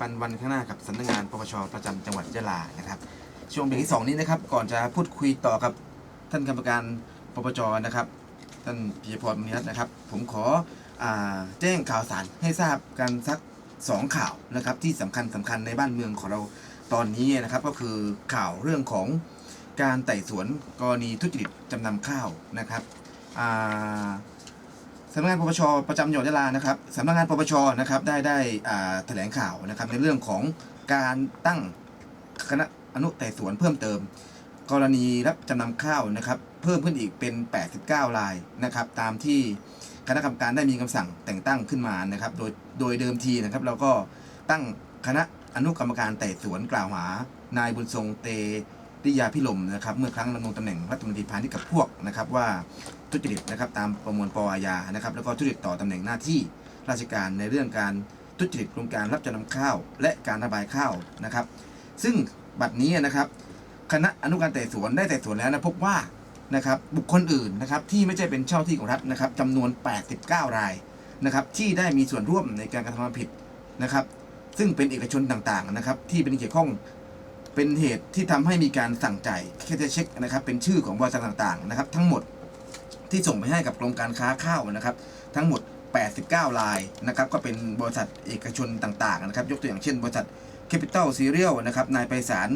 ปันวันข้างหน้ากับสำนักงานปปชประจำจังหวัดยะลานะครับ ช่วงเบรกที่สองนี้นะครับ ก่อนจะพูดคุยต่อกับท่านกรรมการปปชนะครับ ท่านปิยพรมณีรัตน์นะครับ ผมขออแจ้งข่าวสารให้ทราบกันสักสองข่าวนะครับ ที่สำคัญสำคัญในบ้านเมืองของเราตอนนี้นะครับ ก็คือข่าวเรื่องของการไต่สวนกรณีทุจริตจำนำข้าวนะครับอ่า สำนักงานปปชประจำจังหวัดยะลานะครับสำนักงานปปชนะครับได้ได้อ่าแถลงข่าวนะครับในเรื่องของการตั้งคณะอนุไต่สวนเพิ่มเติม กรณีรับจำนำข้าวนะครับเพิ่มขึ้นอีกเป็น 89 รายนะครับตามที่คณะกรรมการได้มีคำสั่งแต่งตั้งขึ้นมานะครับโดยโดยเดิมทีนะครับเราก็ตั้งคณะอนุกรรมการไต่สวนกล่าวหานายบุญทรงเต ริยาพิลมนะครับเมื่อครั้งดำรงตำแหน่งรัฐมนตรีพาณิชย์กับพวกนะครับว่าทุจริตนะครับตามประมวลปอาญานะครับแล้วก็ทุจริตต่อตำแหน่งหน้าที่ราชการในเรื่องการทุจริตโครงการรับจำนำข้าว และการระบายข้าวนะครับ ซึ่งบัดนี้นะครับคณะอนุการไต่สวนได้ไต่สวนแล้วนะพบว่านะครับบุคคลอื่นนะครับที่ไม่ใช่เป็นเจ้าที่ของรัฐนะครับจำนวน 89 รายนะครับที่ได้มีส่วนร่วมในการกระทำความผิดนะครับซึ่งเป็นเอกชนต่างๆนะครับที่เป็นเกี่ยวข้อง เป็นเหตุที่ทำให้มีการสั่งจ่ายแค่จะเช็คนะครับ เป็นชื่อของบริษัทต่างๆนะครับ ทั้งหมดที่ส่งไปให้กับกรมการค้าข้าวนะครับ ทั้งหมด 89รายนะครับ ก็เป็นบริษัทเอกชนต่างๆนะครับ ยกตัวอย่างเช่น บริษัท Capital Serial นะครับนายไพศาล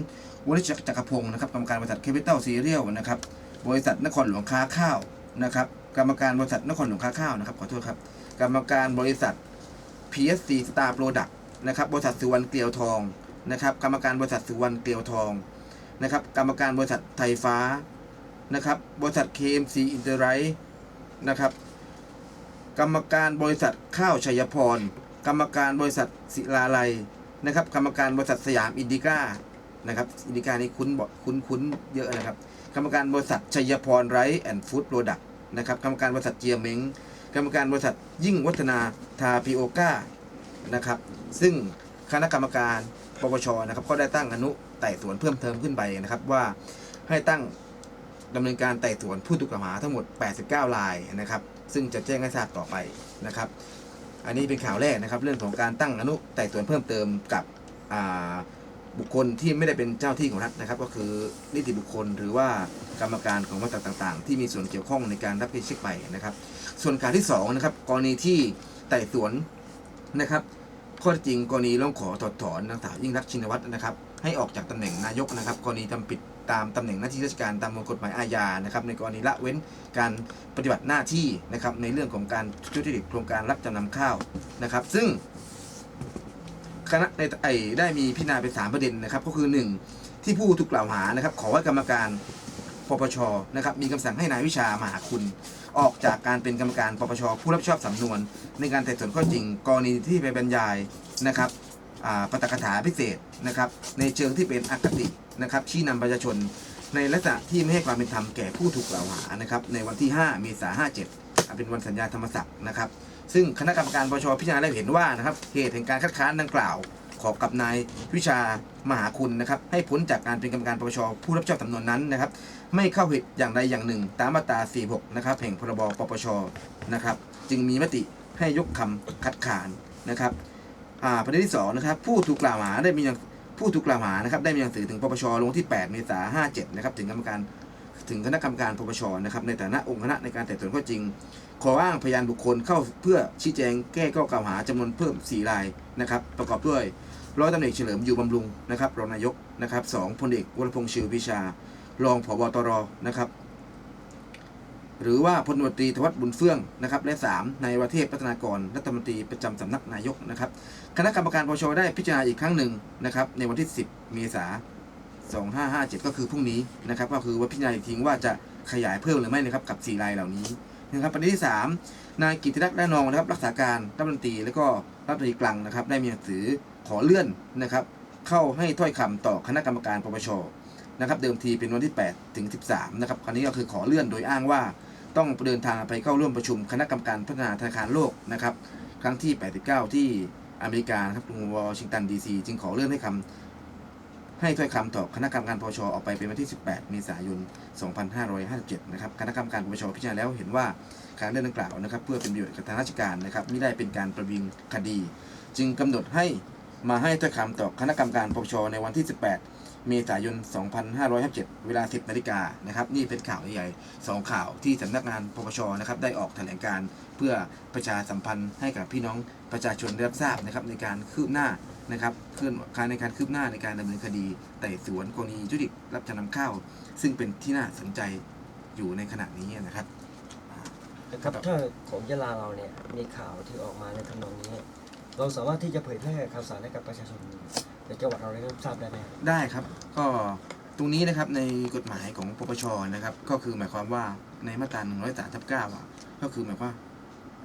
วริจักรพงศ์นะครับกรรมการบริษัท Capital Serial นะครับ บริษัทนครหลวงค้าข้าวนะครับ กรรมการบริษัทนครหลวงค้าข้าวนะครับขอโทษครับ กรรมการบริษัท PSC Star Product นะครับ บริษัทสุวรรณเกลียวทอง นะครับกรรมการบริษัทสุวรรณเกลียวทองนะครับกรรมการบริษัทไทยฟ้านะครับบริษัท KMC i n t e r r i t e นะครับกรรมการบริษัทข้าวชัยพร กรรมการบริษัทศิลาลัยนะครับกรรมการบริษัทสยามอินดิก้านะครับอินดิก้านี่คุ้นบคุ้นคุ้นเยอะนะครับกรรมการบริษัทชัยพรไรท์แอนด์ฟู้ดโปรดักต์นะครับกรรมการบริษัทเจียเม้งกรรมการบริษัทยิ่งวัฒนาทาพิโอก้านะครับซึ่งคณะกรรมการ ปปชนะครับก็ได้ตั้งอนุไต่สวนเพิ่มเติมขึ้นไปนะครับว่าให้ตั้งดำเนินการไต่สวนผู้ถูกกล่าวหาทั้งหมด 89 รายนะครับ ซึ่งจะแจ้งให้ทราบต่อไปนะครับ อันนี้เป็นข่าวแรกนะครับ เรื่องของการตั้งอนุไต่สวนเพิ่มเติมกับบุคคลที่ไม่ได้เป็นเจ้าที่ของรัฐนะครับ ก็คือนิติบุคคลหรือว่ากรรมการของบริษัทต่าง ๆ ที่มีส่วนเกี่ยวข้องในการรับผิดเช็คไปนะครับ ส่วนข่าวที่สองนะครับกรณีที่ไต่สวนนะครับ ข้อจริงกรณีร้องขอถอดถอนนางสาวยิ่งรักชินวัตรนะครับ ให้ออกจากตำแหน่งนายกนะครับกรณีทำผิดตามตำแหน่งหน้าที่ราชการตามกฎหมายอาญานะครับในกรณีละเว้นการปฏิบัติหน้าที่นะครับในเรื่องของการทุจริตโครงการรับจำนำข้าวนะครับ ซึ่งคณะในไอได้มีพิจารณาเป็นสามประเด็นนะครับ ก็คือหนึ่งที่ผู้ถูกกล่าวหานะครับ ขอให้กรรมการปปชนะครับมีคำสั่งให้นายวิชามหาคุณ ออกจากการเป็นกรรมการปปชผู้รับผิดชอบสำนวน ในการไต่สวนข้อจริง กรณีที่ไปบรรยายนะครับอ่าปาฐกถาพิเศษนะครับในเชิงที่เป็นอคตินะครับชี้นำประชาชน ในลักษณะที่ไม่ให้ความเป็นธรรมแก่ผู้ถูกกล่าวหานะครับในวันที่ 5 เมษายน57 เป็นวันสัญญาธรรมศักดิ์นะครับ ซึ่งคณะกรรมการปปชพิจารณาแล้วเห็นว่านะครับเหตุแห่งการคัดค้านดังกล่าว ขอบกับนายวิชามหาคุณนะครับให้พ้นจากการเป็นกรรมการปปชผู้รับผิดชอบสำนวนนั้นนะครับ ไม่เข้าผิดอย่างใดอย่างหนึ่ง ตามมาตรา 46 นะครับแห่งพรบปปชนะครับ จึงมีมติให้ยกคำคัดค้านนะครับประเด็นที่สองนะครับผู้ถูกกล่าวหาได้มีผู้ถูกกล่าวหานะครับได้มีหนังสือถึงปปชลงที่ 8 เมษายน 57 นะครับถึงกรรมการถึงคณะกรรมการปปชนะครับในฐานะองค์คณะในการไต่สวนข้อจริง ขออ้างพยานบุคคลเข้าเพื่อชี้แจงแก้ข้อกล่าวหาจำนวนเพิ่ม 4 รายนะครับประกอบด้วยร้อยตำรวจเอกเฉลิมอยู่บำรุงนะครับรองนายกนะครับสองพลเอกวรพงษ์ชิวพิชา รองผบตรนะครับ หรือว่าพลตรีธวัฒน์บุญเฟื่องนะครับ และ3นายวเทพพัฒนากรรัฐมนตรีประจำสำนักนายกนะครับ คณะกรรมการปชได้พิจารณาอีกครั้งหนึ่งนะครับ ในวันที่ 10 เมษายน2557 ก็คือพรุ่งนี้นะครับ ก็คือว่าพิจารณาอีกทีว่าจะขยายเพิ่มหรือไม่นะครับกับ 4 รายเหล่านี้นะครับประเด็นที่ 3 นายกิติรักษ์ดานนองนะครับ รักษาการรัฐมนตรีและก็รัฐมนตรีกลางนะครับ ได้มีหนังสือขอเลื่อนนะครับ เข้าให้ถ้อยคำต่อคณะกรรมการปปช นะครับเดิมทีเป็นวันที่ 8 ถึง 13 นะครับคราวนี้ก็คือขอเลื่อนโดยอ้างว่า ต้องเดินทางไปเข้าร่วมประชุมคณะกรรมการพัฒนาธนาคารโลกนะครับครั้งที่ 89 ที่อเมริกานะครับกรุงวอชิงตันดีซีจึงขอเลื่อนให้คำให้ถ้อยคำต่อคณะกรรมการปปชออกไปเป็นวันที่ 18 เมษายน 2557 นะครับคณะกรรมการปปชพิจารณาแล้วเห็นว่าการเลื่อนดังกล่าวนะครับ เพื่อเป็นประโยชน์กับทางราชการนะครับไม่ได้เป็นการประวิงคดี จึงกำหนดให้มาให้ถ้อยคำต่อคณะกรรมการปปชในวันที่ 18 เมษายน 2557 เวลา 10 นาฬิกานะครับ นี่เป็นข่าวใหญ่สองข่าวที่สำนักงานปปชนะครับ ได้ออกแถลงการเพื่อประชาสัมพันธ์ให้กับพี่น้องประชาชนได้รับทราบนะครับในการคืบหน้านะครับขึ้นการในการคืบหน้าในการดำเนินคดีไต่สวนกรณีทุจริตรับจำนำข้าว ซึ่งเป็นที่น่าสนใจอยู่ในขณะนี้นะครับนะครับครับถ้าของยะลาเราเนี่ยมีข่าวที่ออกมาในทำนองนี้ เราสามารถที่จะเผยแพร่ข่าวสารให้กับประชาชน ในจังหวัดเราได้รับทราบได้ไหมได้ครับก็ตรงนี้นะครับในกฎหมายของปปชนะครับ ก็คือหมายความว่าในมาตรา1 3ทับ9อะก็คือหมายความว่า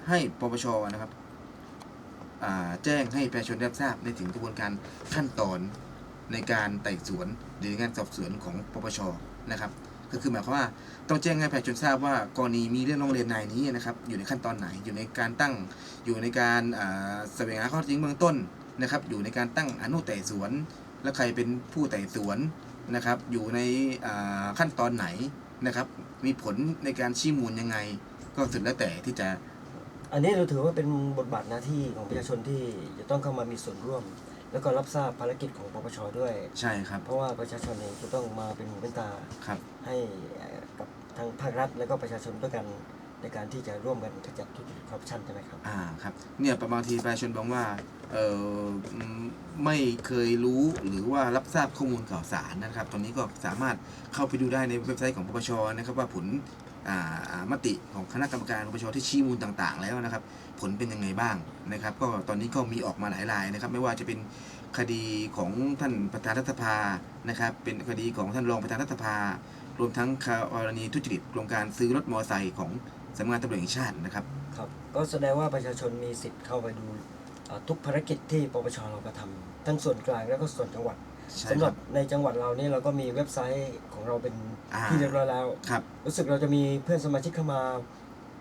ให้ปปชนะครับแจ้งให้ประชาชนได้ทราบในถึงกระบวนการขั้นตอนในการไต่สวนหรือการสอบสวนของปปชนะครับ ก็คือหมายความว่าต้องแจ้งให้ประชาชนทราบว่ากรณีมีเรื่องร้องเรียนนายนี้นะครับ อยู่ในขั้นตอนไหนอยู่ในการตั้งอยู่ในการแสวงหาข้อเท็จจริงเบื้องต้น นะครับ อยู่ในการตั้งอนุไต่สวน และใครเป็นผู้ไต่สวนนะครับ อยู่ในอ่าขั้นตอนไหนนะครับ มีผลในการชี้มูลยังไง ก็สุดแล้วแต่ที่จะอันนี้เราถือว่าเป็นบทบาทหน้าที่ของประชาชนที่จะต้องเข้ามามีส่วนร่วม แล้วก็รับทราบภารกิจของปปชด้วย ใช่ครับ เพราะว่าประชาชนเองจะต้องมาเป็นหูเป็นตาครับให้ให้เอ่อกับทางภาครัฐและก็ประชาชนด้วยกัน ในการที่จะร่วมกันขจัดทุจริตคอร์รัปชันใช่ไหมครับ อ่าครับเนี่ยบางทีประชาชนบอกว่าเอออืมไม่เคยรู้หรือว่ารับทราบข้อมูลข่าวสารนะครับ ตอนนี้ก็สามารถเข้าไปดูได้ในเว็บไซต์ของปปชนะครับว่าผลอ่าอ่ามติของคณะกรรมการปปชที่ชี้มูลต่าง ๆ แล้วนะครับ ผลเป็นยังไงบ้างนะครับ ก็ตอนนี้ก็มีออกมาหลายรายนะครับ ไม่ว่าจะเป็นคดีของท่านประธานรัฐสภานะครับ เป็นคดีของท่านรองประธานรัฐสภา รวมทั้งกรณีทุจริตโครงการซื้อรถมอเตอร์ไซค์ของสำนักงานตำรวจแห่งชาตินะครับ ครับ ก็แสดงว่าประชาชนมีสิทธิ์เข้าไปดูเอ่อทุกภารกิจที่ปปชเรากระทำทั้งส่วนกลางแล้วก็ส่วนจังหวัดใช่สำหครัรับบ ในจังหวัดเรานี่เราก็มีเว็บไซต์ของเราเป็นอ่า ที่เรียบร้อยแล้ว ครับรู้สึกเราจะมีเพื่อนสมาชิกเข้ามา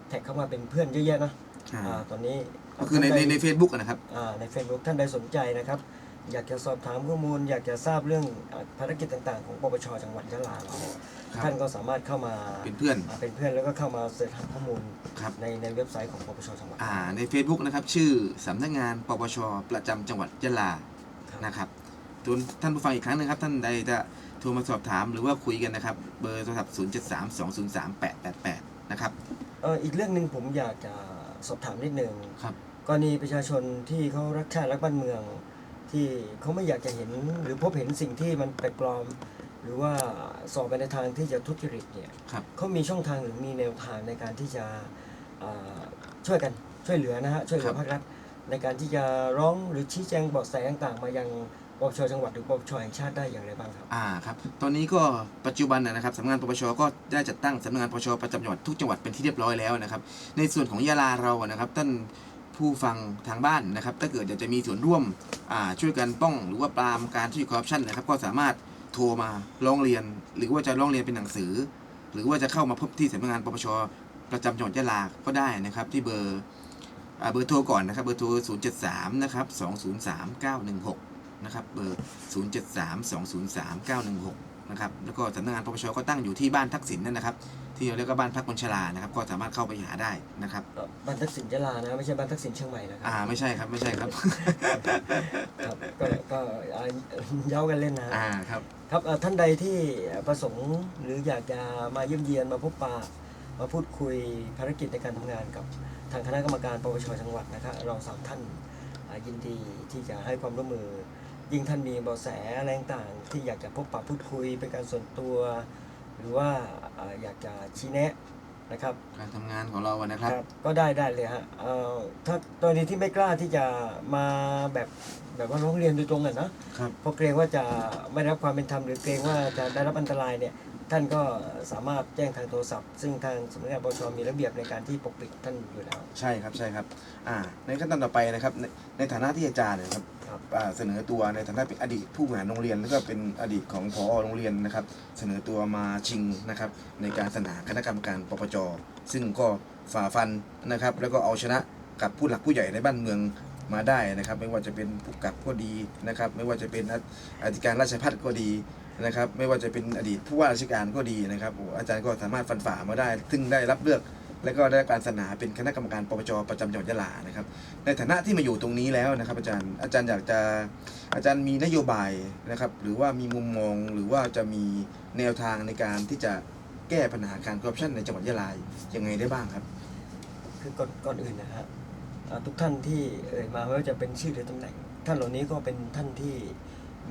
แท็กเข้ามาเป็นเพื่อนเยอะแยะนะอ่าอ่าตอนนี้ก็คือในในในเฟซบุ๊กนะครับ อ่าใน Facebook ท่านใดสนใจนะครับ อยากจะสอบถามข้อมูล อยากจะทราบเรื่องอ่าภารกิจต่าง ๆ ของปปชจังหวัดยะลาเราครับ ท่านก็สามารถเข้ามาเป็นเพื่อนอ่าเป็นเพื่อนแล้วก็เข้ามาเสิร์ชหาข้อมูลครับ ในในเว็บไซต์ของปปชจังหวัด อ่าใน Facebook นะครับ ชื่อสำนักงานปปชประจำจังหวัดยะลาครับ นะครับตัวนท่านผู้ฟังอีกครั้งหนึงครับ ท่านใดจะโทรมาสอบถามหรือว่าคุยกันนะครับ เบอร์โทรศัพท์ 0 7 3 2 0 3 8 8 8 นะครับ เอ่ออีกเรื่องหนึ่งผมอยากจะสอบถามนิดนึงครับ กรณีประชาชนที่เขารักชาติรักบ้านเมือง ที่เขาไม่อยากจะเห็นหรือพบเห็นสิ่งที่มันแปลกปลอม หรือว่าสอบไปในทางที่จะทุจริตเนี่ยครับ เขามีช่องทางหรือมีแนวทางในการที่จะอ่าช่วยกันช่วยเหลือนะฮะช่วยเหลือภาครัฐในการที่จะร้องหรือชี้แจงเบาะแสต่างๆ มายังปปชจังหวัดหรือปปชแห่งชาติได้อย่างไรบ้างครับ อ่าครับ ตอนนี้ก็ปัจจุบันนะนะครับสำนักงานปปชก็ได้จัดตั้งสำนักงานปปชประจำจังหวัดทุกจังหวัดเป็นที่เรียบร้อยแล้วนะครับ ในส่วนของยาลาเราอะนะครับท่าน ผู้ฟังทางบ้านนะครับ ถ้าเกิดอยากจะมีส่วนร่วมช่วยกันป้อง หรือว่าปรามการทุจริตคอร์รัปชันนะครับ ก็สามารถโทรมาร้องเรียน หรือว่าจะร้องเรียนเป็นหนังสือ หรือว่าจะเข้ามาพบที่สำนักงานปปชประจำจังหวัดยะลาก็ได้นะครับ ที่เบอร์เบอร์โทรก่อนนะครับ เบอร์โทร 073 นะครับ 203 916 นะครับ เบอร์ 073 203 916 นะครับ แล้วก็สำนักงานปปชก็ตั้งอยู่ที่บ้านทักษิณนั่นนะครับ ที่เราเรียกว่าบ้านพักคนชรานะครับ ก็สามารถเข้าไปหาได้นะครับเอ่อบ้านทักษิณยะลานะไม่ใช่บ้านทักษิณเชียงใหม่นะครัอ่าไม่ใช่ครับไม่ใช่ครับ ครับก็ก็อ่าเย้ากันเล่นนะฮะอ่าครับ ครับเอ่อท่านใดที่ประสงค์หรืออยากจะมาเยี่ยมเยียนมาพบปะมาพูดคุยภารกิจในการทำงานกับทางคณะกรรมการปปชจังหวัดนะครับเราสามท่านอ่ายินดีที่จะให้ความร่วมมือ ยิ่งท่านมีเบาะแสอะไรต่างๆที่อยากจะพบปะพูดคุยเป็นการส่วนตัว หรือว่าอ่าอยากจะชี้แนะนะครับ การทำงานของเราอะนะครับก็ได้ได้เลยฮะเอ่อถ้ากรณีที่ไม่กล้าที่จะมาแบบแบบว่าร้องเรียนโดยตรงอะนะครับ เพราะเกรงว่าจะไม่ได้รับความเป็นธรรมหรือเกรงว่าจะได้รับอันตรายเนี่ยท่านก็สามารถแจ้งทางโทรศัพท์ ซึ่งทางสำนักงานปปชมีระเบียบในการที่ปกปิดท่านอยู่แล้ว ใช่ครับใช่ครับอ่าในขั้นตอนต่อไปนะครับในในฐานะที่อาจารย์เนยครับครับอ่า เสนอตัวในฐานะเป็นอดีตผู้บริหารโรงเรียน แล้วก็เป็นอดีตของพอโรงเรียนนะครับ เสนอตัวมาชิงนะครับ ในการสนาคณะกรรมการปปจซึ่งก็ฝ่าฟันนะครับ แล้วก็เอาชนะกับผู้หลักผู้ใหญ่ในบ้านเมืองมาได้นะครับ ไม่ว่าจะเป็นผู้กับก็ดีนะครับ ไม่ว่าจะเป็นอธิการราชพัฒก็ดีนะครับ ไม่ว่าจะเป็นอดีตผู้ว่าราชการก็ดีนะครับโอ้อาจารย์ก็สามารถฟันฝ่ามาได้ ซึ่งได้รับเลือก และก็ได้รับการสนาเป็นคณะกรรมการปปชประจำจังหวัดยะลานะครับ ในฐานะที่มาอยู่ตรงนี้แล้วนะครับอาจารย์อาจารย์อยากจะอาจารย์มีนโยบายนะครับ หรือว่ามีมุมมองหรือว่าจะมีแนวทางในการที่จะแก้ปัญหาการคอร์รัปชันในจังหวัดยะลายังไงได้บ้างครับ คือก่อนก่อนอื่นนะฮะอ่าทุกท่านที่เอ่ยมาไม่ว่าจะเป็นชื่อหรือตำแหน่ง ท่านเหล่านี้ก็เป็นท่านที่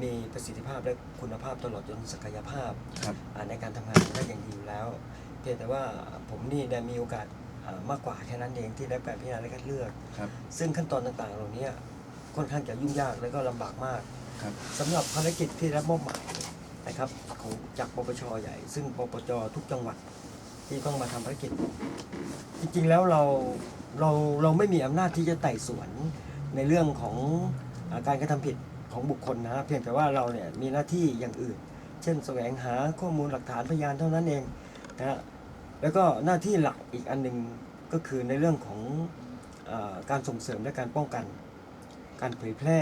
มีประสิทธิภาพและคุณภาพตลอดจนศักยภาพครับอ่าในการทำงานได้อย่างดีอยู่แล้วเพียงแต่ว่าผมนี่ได้มีโอกาสอ่ามากกว่าแค่นั้นเองที่ได้การพิจารณาและคัดเลือก ครับ ซึ่งขั้นตอนต่างๆ เหล่านี้ค่อนข้างจะยุ่งยากและก็ลำบากมากครับสำหรับภารกิจที่รับมอบหมายนะครับของจากปปชใหญ่ ซึ่งปปชทุกจังหวัดที่ต้องมาทำภารกิจ จริงๆแล้วเราเราเราไม่มีอำนาจที่จะไต่สวนในเรื่องของอาการกระทำผิดของบุคคลนะเพียงแต่ว่าเราเนี่ยมีหน้าที่อย่างอื่น เช่นแสวงหาข้อมูลหลักฐานพยานเท่านั้นเองนะฮะ แล้วก็หน้าที่หลักอีกอันหนึ่งก็คือในเรื่องของอาการส่งเสริมและการป้องกัน การเผยแพร่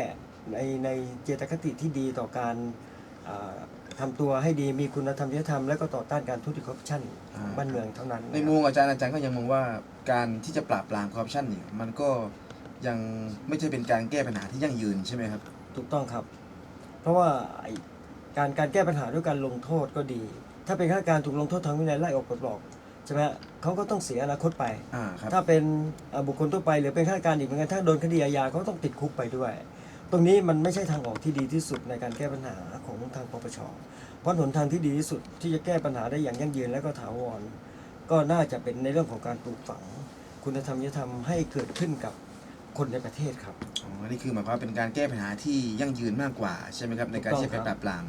ในในเจตคติที่ดีต่อการอ่าทำตัวให้ดีมีคุณธรรมจริยธรรมและก็ต่อต้านการทุจริตคอร์รัปชันอ่าบ้านเมืองเท่านั้น ในมุมของอาจารย์อาจารย์ก็ยังมองว่าการที่จะปราบปรามคอร์รัปชันเนี่ยมันก็ยังไม่ใช่เป็นการแก้ปัญหาที่ยั่งยืนใช่ไหมครับ ถูกต้องครับ เพราะว่าไอ้การการแก้ปัญหาด้วยการลงโทษก็ดี ถ้าเป็นข้าราชการถูกลงโทษทางวินัยไล่ออกปลดออก ใช่ไหมฮะเขาก็ต้องเสียอนาคตไป อ่าครับ ถ้าเป็นอ่าบุคคลทั่วไปหรือเป็นข้าราชการอีกเหมือนกันถ้าโดนคดีอาญาเขาต้องติดคุกไปด้วย ตรงนี้มันไม่ใช่ทางออกที่ดีที่สุดในการแก้ปัญหาของทางปปชเพราะหนทางที่ดีที่สุดที่จะแก้ปัญหาได้อย่างยั่งยืนและก็ถาวร ก็น่าจะเป็นในเรื่องของการปลูกฝัง คุณธรรมจริยธรรมให้เกิดขึ้นกับคนในประเทศครับ อ๋อนี่คือหมายความว่าเป็นการแก้ปัญหาที่ยั่งยืนมากกว่าใช่ไหมครับในการถูกต้อง ที่จะไปครับปราบปราม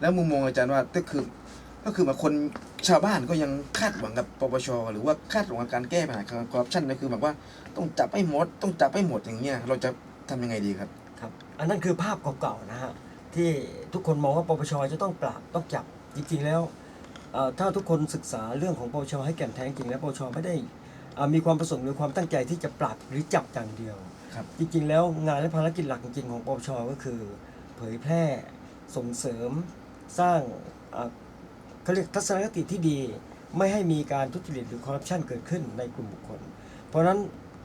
แล้วมุมมองอาจารย์ว่าก็คือ ก็คือมาคนชาวบ้านก็ยังคาดหวังกับปปชหรือว่าคาดหวังกับการแก้ปัญหาคอร์รัปชันก็คือแบบว่าต้องจับให้หมด ต้องจับให้หมดอย่างเงี้ยเราจะทำยังไงดีครับครับ อันนั้นคือภาพเก่าๆนะฮะที่ทุกคนมองว่าปปชจะต้องปราบต้องจับจริงๆแล้วเอ่อถ้าทุกคนศึกษาเรื่องของปปชให้แก่นแท้จริงแล้วปปชไม่ได้อ่ามีความประสงค์หรือความตั้งใจที่จะปราบหรือจับอย่างเดียวครับจริงๆ แล้วงานและภารกิจหลักจริงๆของปปชก็คือ เผยแพร่ส่งเสริมสร้างอ่า เขาเรียกทัศนคติที่ดีไม่ให้มีการทุจริตหรือคอร์รัปชันเกิดขึ้นในกลุ่มบุคคล เพราะฉะนั้น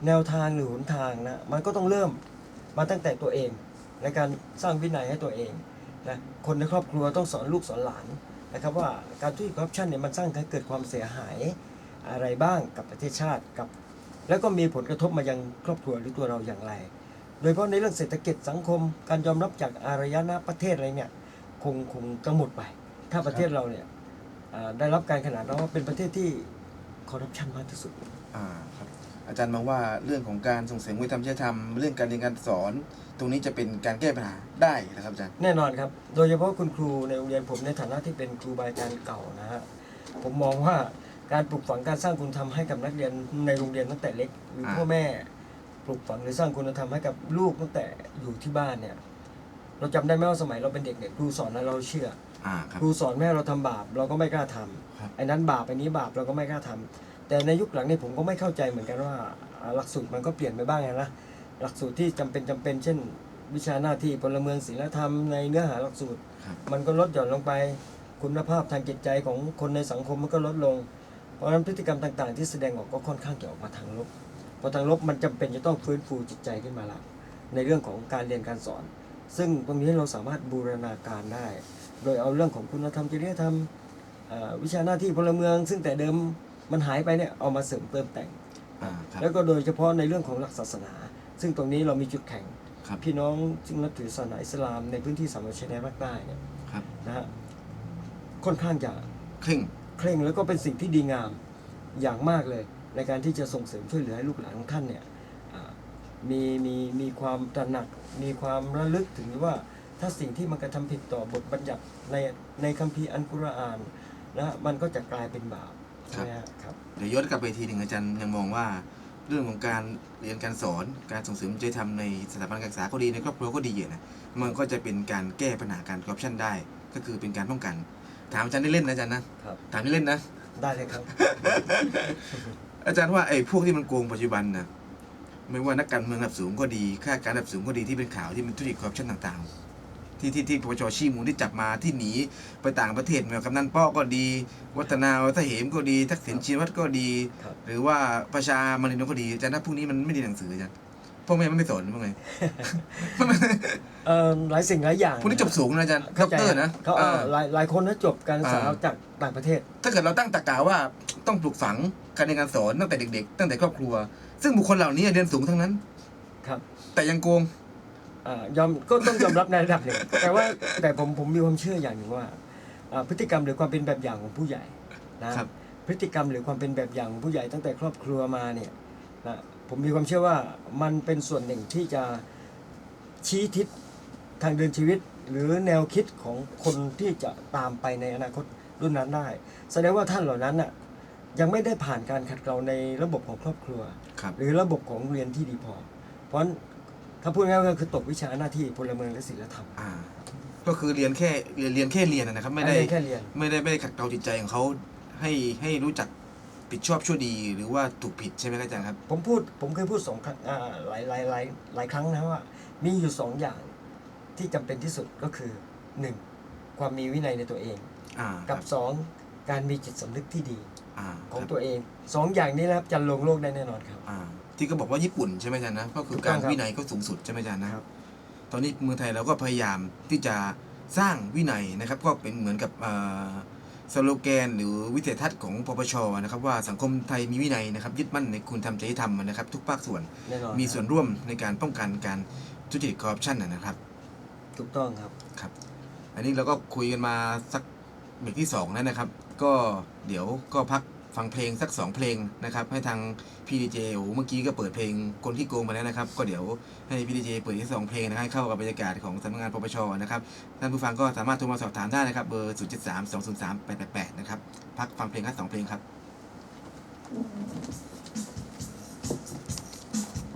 แนวทางหรือหนทางนะมันก็ต้องเริ่มมาตั้งแต่ตัวเอง ในการสร้างวินัยให้ตัวเองนะคนในครอบครัวต้องสอนลูกสอนหลานนะครับว่าการทุจริตคอร์รัปชันเนี่ยมันสร้างให้เกิดความเสียหายอะไรบ้างกับประเทศชาติกับ แล้วก็มีผลกระทบมายังครอบครัวหรือตัวเราอย่างไร โดยเฉพาะในเรื่องเศรษฐกิจสังคม การยอมรับจากอารยนะประเทศอะไรเนี่ยคงคงจะหมดไป ถ้าประเทศเราเนี่ย ได้รับการขนานนามว่าเป็นประเทศที่คอร์รัปชันมากที่สุด อ่าครับอาจารย์มองว่าเรื่องของการส่งเสริมวัฒนธรรมจริยธรรมเรื่องการเรียนการสอน ตรงนี้จะเป็นการแก้ปัญหาได้นะครับอาจารย์แน่นอนครับ โดยเฉพาะคุณครูในโรงเรียนผมในฐานะที่เป็นครูบาอาจารย์เก่านะฮะผมมองว่าการปลูกฝังการสร้างคุณธรรมให้กับนักเรียนในโรงเรียนตั้งแต่เล็กหรืออ่าพ่อแม่ปลูกฝังหรือสร้างคุณธรรมให้กับลูกตั้งแต่อยู่ที่บ้านเนี่ย เราจำได้ไหมว่าสมัยเราเป็นเด็กเนี่ยครูสอนแล้วเราเชื่อ อ่าครับ ครูสอนแม่ให้เราทำบาปเราก็ไม่กล้าทำครับ ไอ้นั้นบาปไอ้นี้บาปเราก็ไม่กล้าทำแต่ในยุคหลังนี่ผมก็ไม่เข้าใจเหมือนกันว่าอ่าหลักสูตรมันก็เปลี่ยนไปบ้างนะหลักสูตรที่จำเป็นจำเป็นเช่น วิชาหน้าที่พลเมืองศีลธรรมในเนื้อหาหลักสูตร ครับมันก็ลดหย่อนลงไป คุณภาพทางจิตใจของคนในสังคมมันก็ลดลง เพราะฉะนั้นพฤติกรรมต่าง ๆ ที่แสดงออกก็ค่อนข้างจะออกมาทางลบพอทางลบมันจำเป็นจะต้องฟื้นฟูจิตใจขึ้นมาละในเรื่องของการเรียนการสอน ซึ่งตรงนี้เราสามารถบูรณาการได้ โดยเอาเรื่องของคุณธรรมจริยธรรมเอ่อวิชาหน้าที่พลเมือง ซึ่งแต่เดิมมันหายไปเนี่ยเอามาเสริมเติมแต่งอ่าครับแล้วก็โดยเฉพาะในเรื่องของหลักศาสนา ซึ่งตรงนี้เรามีจุดแข็งครับพี่น้องซึ่งนับถือศาสนาอิสลามในพื้นที่สามจังหวัดชายแดนภาคใต้เนี่ยครับนะฮะค่อนข้างจะเคร่งเคร่งแล้วก็เป็นสิ่งที่ดีงามอย่างมากเลย ในการที่จะส่งเสริมช่วยเหลือให้ลูกหลานของท่านเนี่ยอ่ามีมีมีความตระหนักมีความระลึกถึงว่า ถ้าสิ่งที่มันกระทำผิดต่อบทบัญญัติในในคัมภีร์อันกุรอานนะฮะมันก็จะกลายเป็นบาปใช่ไหมฮะครับ เดี๋ยวย้อนกลับไปทีหนึ่งอาจารย์ยังมองว่า เรื่องของการเรียนการสอนการส่งเสริมจริยธรรมในสถาบันการศึกษาก็ดีในครอบครัวก็ดีอะนะมันก็จะเป็นการแก้ปัญหาการคอร์รัปชันได้ ก็คือเป็นการป้องกัน ถามอาจารย์ได้เล่นนะอาจารย์นะครับ ถามได้เล่นนะ ได้เลยครับ อาจารย์ว่าไอ้พวกที่มันโกงปัจจุบันนะไม่ว่านักการเมืองระดับสูงก็ดีข้าราชการระดับสูงก็ดีที่เป็นข่าวที่มันทุจริตคอร์รัปชันต่างๆ ที่ที่ที่ที่ปปชชี้มูลที่จับมาที่หนีไปต่างประเทศไม่ว่ากำนันป้อก็ดี วัฒนาวัฒเหมก็ดีทักษิณชินวัตรก็ดี ครับ หรือว่าประชามารินก็ดีอาจารย์ถ้าพวกนี้มันไม่ได้หนังสืออาจารย์พ่อแม่มันไม่สอนว่าไง เอ่อหลายสิ่งหลายอย่างพวกนี้จบสูงนะอาจารย์ด็เข้าอกใจเตอร์นะเขาเอเอ่ออ หลายหลายคนนะจบการศึกษาอ่า จากต่างประเทศ ถ้าเกิดเราตั้งตะกาว่าต้องปลูกฝังการเรียนการสอนตั้งแต่เด็ก ๆ ตั้งแต่ครอบครัว ซึ่งบุคคลเหล่านี้เรียนสูงทั้งนั้นครับ แต่ยังโกง อ่ายอมก็ต้องยอมรับในระดับหนึ่งแต่ว่าแต่ผมผมมีความเชื่ออย่างหนึ่งว่าอ่าพฤติกรรมหรือความเป็นแบบอย่างของผู้ใหญ่นะครับ พฤติกรรมหรือความเป็นแบบอย่างของผู้ใหญ่ตั้งแต่ครอบครัวมาเนี่ยนะผมมีความเชื่อว่ามันเป็นส่วนหนึ่งที่จะชี้ทิศทางเดินชีวิต หรือแนวคิดของคนที่จะตามไปในอนาคตรุ่นนั้นได้ แสดงว่าท่านเหล่านั้นน่ะยังไม่ได้ผ่านการขัดเกลาในระบบของครอบครัว ครับ หรือระบบของเรียนที่ดีพอ เพราะฉะนั้น ถ้าพูดง่ายๆก็คือตกวิชาหน้าที่พลเมืองและศีลธรรม อ่า ก็คือเรียนแค่เรียนเรียนแค่เรียนนะครับ ไม่ได้อันนี้แค่เรียน ไม่ได้ไม่ได้ขัดเกลาจิตใจของเขาให้ให้รู้จักผิดชอบชั่วดีหรือว่าถูกผิดใช่ไหมครับอาจารย์ครับ ผมพูดผมเคยพูดสองครั้งอ่าหลายหลายหลายหลายครั้งนะว่า มีอยู่สองอย่างที่จำเป็นที่สุดก็คือหนึ่งความมีวินัยในตัวเอง อ่ากับครับสองการมีจิตสำนึกที่ดีอ่าของครับตัวเองสองอย่างนี้นะครับจะลงโลกได้แน่นอนครับ อ่า ที่ก็บอกว่าญี่ปุ่นใช่ไหมอาจารย์นะก็คือถูกต้กาอรงครับวินัยก็สูงสุดใช่ไหมอาจารย์นะครับ ตอนนี้เมืองไทยเราก็พยายามที่จะสร้างวินัยนะครับ ก็เป็นเหมือนกับอ่าสโลแกนหรือวิสัยทัศน์ของปปชนะครับ ว่าสังคมไทยมีวินัยนะครับ ยึดมั่นในคุณธรรมจริยธรรมนะครับ ทุกภาคส่วนแน่นอนมีส่วนร่วมในการป้องกันการทุจริตคอร์รัปชันนะนะครับ ถูกต้องครับครับ อันนี้เราก็คุยกันมาสักเบรกที่สองแล้วนะครับ ก็เดี๋ยวก็พัก ฟังเพลงสักสองเพลงนะครับให้ทางพีดีเจโอ้เมื่อกี้ก็เปิดเพลงคนที่โกงไปแล้วนะครับ ก็เดี๋ยวให้พีดีเจเปิดที่สองเพลงนะครับให้เข้ากับบรรยากาศของสำนักงานปปชนะครับท่านผู้ฟังก็สามารถโทรมาสอบถามได้นะครับเบอร์0 7 3 2 0 3 8 8 8นะครับพักฟังเพลงครับสองเพลงครับ